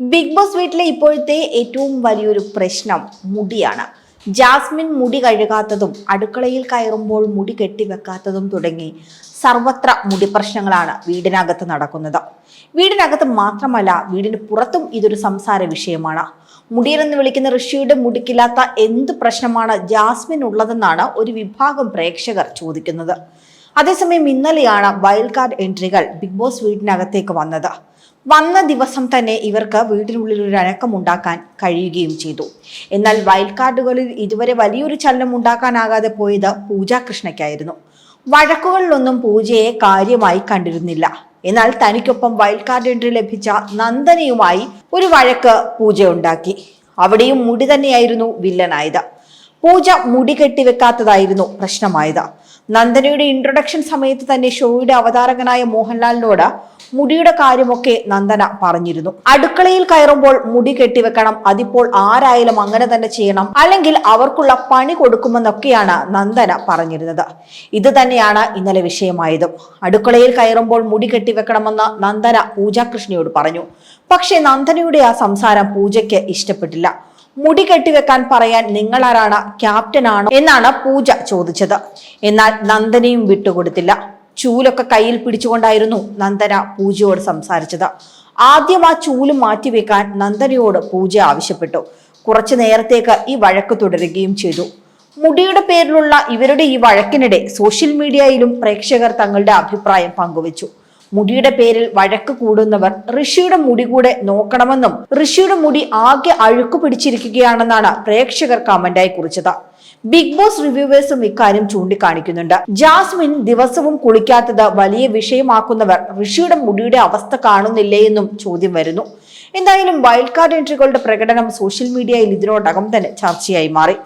Big boss വീട്ടിലെ ഇപ്പോഴത്തെ ഏറ്റവും വലിയൊരു പ്രശ്നം മുടിയാണ്. ജാസ്മിൻ മുടി കഴുകാത്തതും അടുക്കളയിൽ കയറുമ്പോൾ മുടി കെട്ടിവെക്കാത്തതും തുടങ്ങി സർവത്ര മുടി പ്രശ്നങ്ങളാണ് വീടിനകത്ത് നടക്കുന്നത്. വീടിനകത്ത് മാത്രമല്ല വീടിന് പുറത്തും ഇതൊരു സംസാര വിഷയമാണ്. മുടിയനെന്ന് വിളിക്കുന്ന ഋഷിയുടെ മുടിക്കില്ലാത്ത എന്ത് പ്രശ്നമാണ് ജാസ്മിൻ ഉള്ളതെന്നാണ് ഒരു വിഭാഗം പ്രേക്ഷകർ ചോദിക്കുന്നത്. അതേസമയം ഇന്നലെയാണ് വൈൽഡ് കാർഡ് എൻട്രികൾ ബിഗ് ബോസ് വീടിനകത്തേക്ക് വന്നത്. വന്ന ദിവസം തന്നെ ഇവർക്ക് വീടിനുള്ളിൽ ഒരു അനക്കം ഉണ്ടാക്കാൻ കഴിയുകയും ചെയ്തു. എന്നാൽ വൈൽഡ് കാർഡുകളിൽ ഇതുവരെ വലിയൊരു ചലനം ഉണ്ടാക്കാനാകാതെ പോയത് പൂജ കൃഷ്ണയ്ക്കായിരുന്നു. വഴക്കുകളിലൊന്നും പൂജയെ കാര്യമായി കണ്ടിരുന്നില്ല. എന്നാൽ തനിക്കൊപ്പം വൈൽഡ് കാർഡ് എൻട്രി ലഭിച്ച നന്ദനയുമായി ഒരു വഴക്ക് പൂജ ഉണ്ടാക്കി അവിടെയും മുടി തന്നെയായിരുന്നു വില്ലനായത്. പൂജ മുടി കെട്ടിവെക്കാത്തതായിരുന്നു പ്രശ്നമായത്. നന്ദനയുടെ ഇൻട്രൊഡക്ഷൻ സമയത്ത് തന്നെ ഷോയുടെ അവതാരകനായ മോഹൻലാലിനോട് മുടിയുടെ കാര്യമൊക്കെ നന്ദന പറഞ്ഞിരുന്നു. അടുക്കളയിൽ കയറുമ്പോൾ മുടി കെട്ടിവെക്കണം അതിപ്പോൾ ആരായാലും അങ്ങനെ തന്നെ ചെയ്യണം അല്ലെങ്കിൽ അവർക്കുള്ള പണി കൊടുക്കുമെന്നൊക്കെയാണ് നന്ദന പറഞ്ഞിരുന്നത്. ഇത് തന്നെയാണ് ഇന്നലെ വിഷയമായതും. അടുക്കളയിൽ കയറുമ്പോൾ മുടി കെട്ടിവെക്കണമെന്ന് നന്ദന പൂജാകൃഷ്ണയോട് പറഞ്ഞു. പക്ഷേ നന്ദനയുടെ ആ സംസാരം പൂജയ്ക്ക് ഇഷ്ടപ്പെട്ടില്ല. മുടി കെട്ടിവെക്കാൻ പറയാൻ നിങ്ങൾ ആരാണ് ക്യാപ്റ്റൻ ആണോ? എന്നാണ് പൂജ ചോദിച്ചത്. എന്നാൽ നന്ദനയും വിട്ടുകൊടുത്തില്ല. ചൂലൊക്കെ കയ്യിൽ പിടിച്ചുകൊണ്ടായിരുന്നു നന്ദന പൂജയോട് സംസാരിച്ചത്. ആദ്യം ആ ചൂൽ മാറ്റിവെക്കാൻ നന്ദനയോട് പൂജ ആവശ്യപ്പെട്ടു. കുറച്ചു നേരത്തേക്ക് ഈ വഴക്ക് തുടരുകയും ചെയ്തു. മുടിയുടെ പേരിലുള്ള ഇവരുടെ ഈ വഴക്കിനിടെ സോഷ്യൽ മീഡിയയിലും പ്രേക്ഷകർ തങ്ങളുടെ അഭിപ്രായം പങ്കുവച്ചു. മുടിയുടെ പേരിൽ വഴക്ക് കൂടുന്നവർ ഋഷിയുടെ മുടി കൂടെ നോക്കണമെന്നും ഋഷിയുടെ മുടി ആകെ അഴുക്കു പിടിച്ചിരിക്കുകയാണെന്നാണ് പ്രേക്ഷകർ കമന്റായി കുറിച്ചത്. ബിഗ് ബോസ് റിവ്യൂവേഴ്സും ഇക്കാര്യം ചൂണ്ടിക്കാണിക്കുന്നുണ്ട്. ജാസ്മിൻ ദിവസവും കുളിക്കാത്തത് വലിയ വിഷയമാക്കുന്നവർ ഋഷിയുടെ മുടിയുടെ അവസ്ഥ കാണുന്നില്ലേ എന്നും ചോദ്യം വരുന്നു. എന്തായാലും വൈൽഡ് കാർഡ് എൻട്രികളുടെ പ്രകടനം സോഷ്യൽ മീഡിയയിൽ ഇതിനോടകം തന്നെ ചർച്ചയായി മാറി.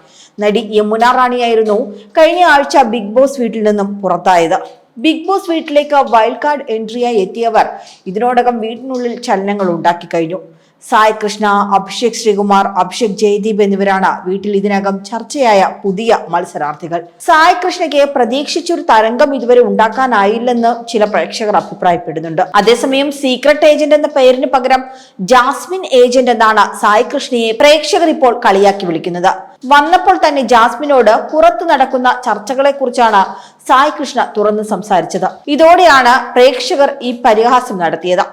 നടി യമുന റാണിയായിരുന്നു കഴിഞ്ഞ ആഴ്ച ബിഗ് ബോസ് വീട്ടിൽ നിന്നും പുറത്തായത്. ബിഗ് ബോസ് വീട്ടിലേക്ക് വൈൽഡ് കാർഡ് എൻട്രിയായി എത്തിയവർ ഇതിനോടകം വീട്ടിനുള്ളിൽ ചലനങ്ങൾ ഉണ്ടാക്കി കഴിഞ്ഞു. സായ് കൃഷ്ണ അഭിഷേക് ശ്രീകുമാർ അഭിഷേക് ജയദീപ് എന്നിവരാണ് വീട്ടിൽ ഇതിനകം ചർച്ചയായ പുതിയ മത്സരാർത്ഥികൾ. സായ് കൃഷ്ണയ്ക്ക് പ്രതീക്ഷിച്ചൊരു തരംഗം ഇതുവരെ ഉണ്ടാക്കാനായില്ലെന്ന് ചില പ്രേക്ഷകർ അഭിപ്രായപ്പെടുന്നുണ്ട്. അതേസമയം സീക്രട്ട് ഏജന്റ് എന്ന പേരിന് പകരം ജാസ്മിൻ ഏജന്റ് എന്നാണ് സായ് കൃഷ്ണയെ പ്രേക്ഷകർ ഇപ്പോൾ കളിയാക്കി വിളിക്കുന്നത്. വന്നപ്പോൾ തന്നെ ജാസ്മിനോട് പുറത്തു നടക്കുന്ന ചർച്ചകളെ കുറിച്ചാണ് സായ് കൃഷ്ണ തുറന്ന് സംസാരിച്ചത്. ഇതോടെയാണ് പ്രേക്ഷകർ ഈ പരിഹാസം നടത്തിയത്.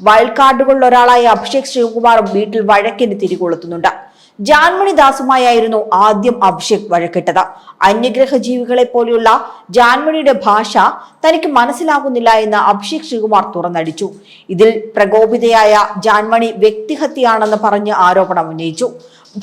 വൈൽഡ് കാർഡുകളിൽ ഒരാളായ അഭിഷേക് ശ്രീകുമാറും വീട്ടിൽ വഴക്കിന് തിരികൊളുത്തുന്നുണ്ട്. ജാൻമണി ദാസുമായായിരുന്നു ആദ്യം അഭിഷേക് വഴക്കിട്ടത്. അന്യഗ്രഹ ജീവികളെ പോലെയുള്ള ജാൻമണിയുടെ ഭാഷ തനിക്ക് മനസ്സിലാകുന്നില്ല എന്ന് അഭിഷേക് ശ്രീകുമാർ തുറന്നടിച്ചു. ഇതിൽ പ്രകോപിതയായ ജാൻമണി വ്യക്തിഹത്യയാണെന്ന് പറഞ്ഞ് ആരോപണം ഉന്നയിച്ചു.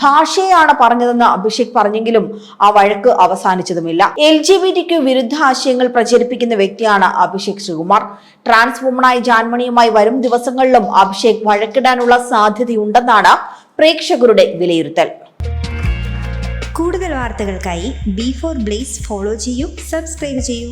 ഭാഷയാണ് പറഞ്ഞതെന്ന് അഭിഷേക് പറഞ്ഞെങ്കിലും ആ വഴക്ക് അവസാനിച്ചതുമില്ല. എൽ ജി ബി ടിക്ക് വിരുദ്ധ ആശയങ്ങൾ പ്രചരിപ്പിക്കുന്ന വ്യക്തിയാണ് അഭിഷേക് ശ്രീകുമാർ. ട്രാൻസ് വുമണായി ജാൻമണിയുമായി വരും ദിവസങ്ങളിലും അഭിഷേക് വഴക്കിടാനുള്ള സാധ്യതയുണ്ടെന്നാണ് പ്രേക്ഷകരുടെ വിലയിരുത്തൽ. കൂടുതൽ വാർത്തകൾക്കായി ബി ഫോർ ബ്ലേസ് ഫോളോ ചെയ്യൂ സബ്സ്ക്രൈബ് ചെയ്യൂ.